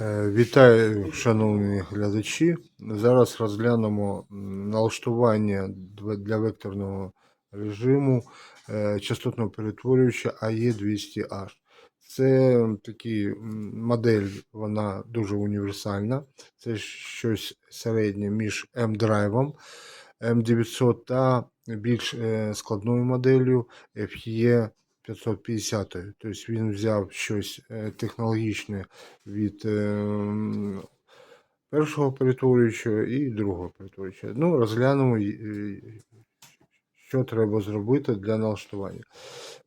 Е, Вітаю, шановні глядачі. Зараз розглянемо налаштування для векторного режиму е, частотного перетворювача AE200H. Це такий модель, вона дуже універсальна. Це щось середнє між M-драйвом M900 та більш е, складною моделлю FE 550. Тобто він взяв щось е, технологічне від е, першого перетворююча і другого перетворююча. Ну, розглянемо, е, що треба зробити для налаштування.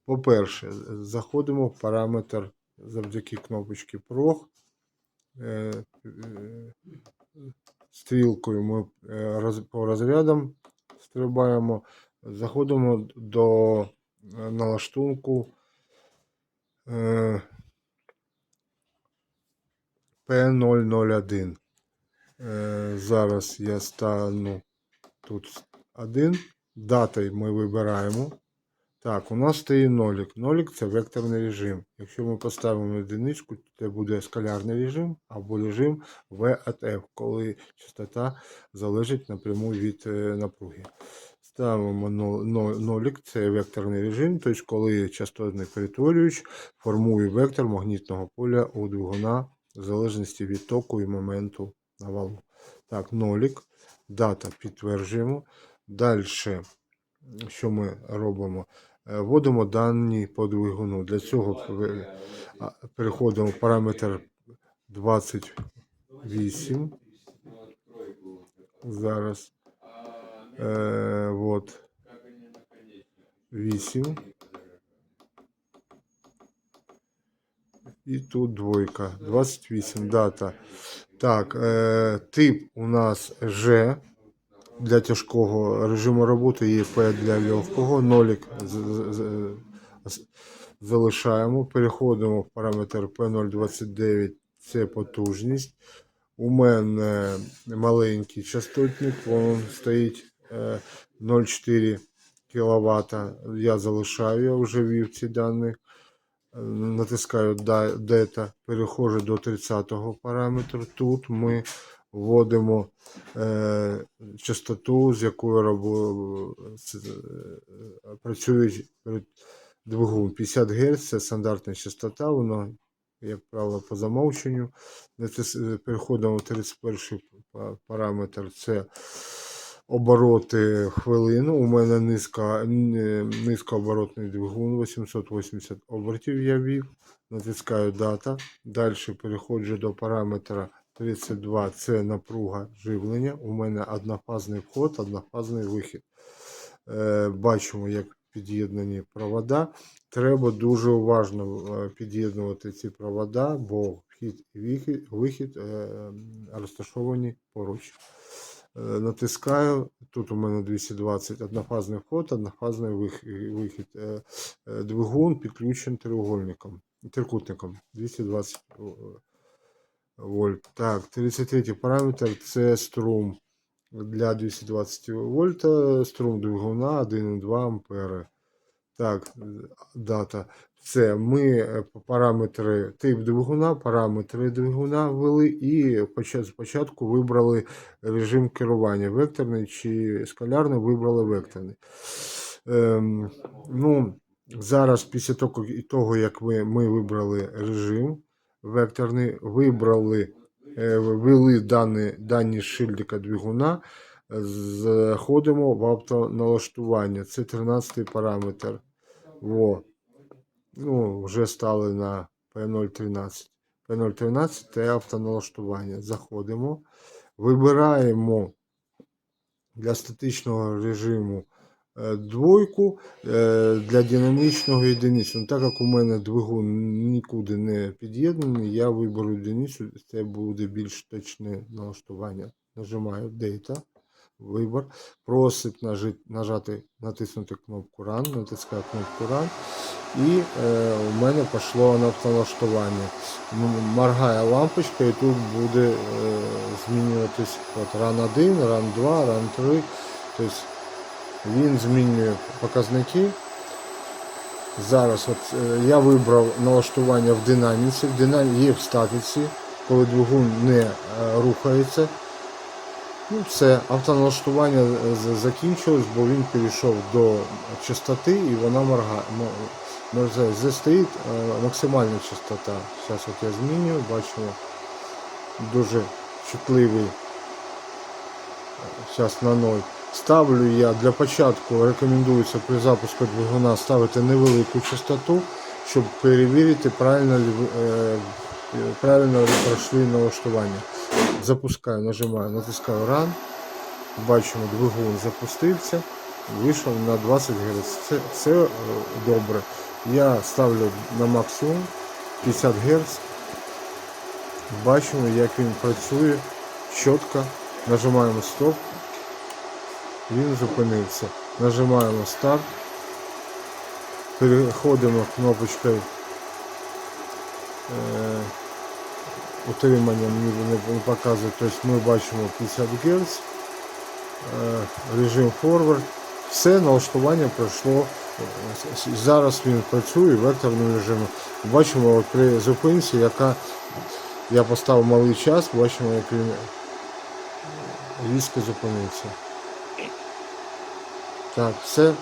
По-перше, заходимо в параметр завдяки кнопочці PROG. Стрілкою ми по розрядам стрибаємо, заходимо до налаштунку е, P001. Е, Зараз я стану тут один. Дати ми вибираємо. Так, у нас стоїть нолик. Нолик це векторний режим. Якщо ми поставимо одиничку, то це буде скалярний режим або режим V от F, коли частота залежить напряму від е, напруги. Ставимо но- но- це векторний режим, тобто коли частотний перетворювач формує вектор магнітного поля у двигуна в залежності від току і моменту на валу. Так, нолик, дата підтверджуємо. Далі, що ми робимо? Е, Вводимо дані по двигуну. Для цього переходимо в параметр 28. Зараз. Е, вот. 8. І тут двойка. 28 дата. Так, е, тип у нас G для тяжкого режиму роботи є P для легкого. З- залишаємо. Переходимо в параметр P029, це потужність. У мене маленький частотник, він стоїть 0,4 кВт. Я залишаю, я вже ввів ці дані. Е, Натискаю Data, переходжу до 30-го параметру. Тут ми вводимо е, частоту, з якою рабо, е, працює двигун. 50 Гц це стандартна частота, воно, як правило, по замовченню. Е, Переходимо в 31 па- параметр. Це обороти хвилину. У мене низька, н- е, низькооборотний двигун, 880 обертів я ввів. Натискаю дата. Далі переходжу до параметра 32. Це напруга живлення. У мене однофазний вход, однофазний вихід. Е, бачимо, як під'єднані провода. Треба дуже уважно е, під'єднувати ці провода, бо вхід і вихід, розташовані поруч. Е, Натискаю. Тут у мене 220 однофазний вход, однофазний вихід. Е, е, Двигун підключен треугольником, трикутником 220 е, вольт. Так, 33 параметр це струм для 220 вольта, струм двигуна 1,2 ампери. Так, дата. Це ми е, параметри тип двигуна, параметри двигуна ввели і спочатку вибрали режим керування векторний чи скалярний, вибрали векторний. Ем, ну, зараз, після того, того як ми, ми вибрали режим векторний, вибрали, е, ввели дані, дані шильдика двигуна, заходимо в автоналаштування. Це 13 параметр. Во. Ну, вже стали на P013. P013 це автоналаштування. Заходимо. Вибираємо для статичного режиму е, двойку, е, для динамічного єдиницю. Ну, так як у мене двигун нікуди не під'єднаний, я виберу одиницю, це буде більш точне налаштування. Нажимаю Data, вибор. Просить нажи- нажати, натиснути кнопку Run, натискаю кнопку Run. І е, у мене пішло на автоналаштування. Моргає лампочка і тут буде е, змінюватись от Run 1, Run 2, Run 3. Тобто він змінює показники. Зараз от, е, я вибрав налаштування в динаміці, в динамі є в статиці. коли двигун не е, рухається. Ну, все, автоналаштування е, закінчилось, бо він перейшов до частоти і вона моргає. Здесь стоїть е, максимальна частота. Зараз от я змінюю, бачимо дуже чутливий. Зараз на 0. Ставлю я для початку, рекомендується при запуску двигуна ставити невелику частоту, щоб перевірити, правильно, е, правильно пройшли налаштування. Запускаю, нажимаю, натискаю Run. Бачимо, двигун запустився, вийшов на 20 Гц. Це, це е, добре. Я ставлю на максимум 50 Гц. Бачимо, як він працює чітко. Нажимаємо стоп. Він зупинився. Нажимаємо старт. Переходимо кнопочкою е, утримання мені не показує. Тобто ми бачимо 50 Гц. Е, режим форвард. Все налаштування пройшло. Зараз він працює в векторному режимі. Бачимо от при зупинці, яка я поставив малий час, бачимо, як він різко зупинився. Так, все.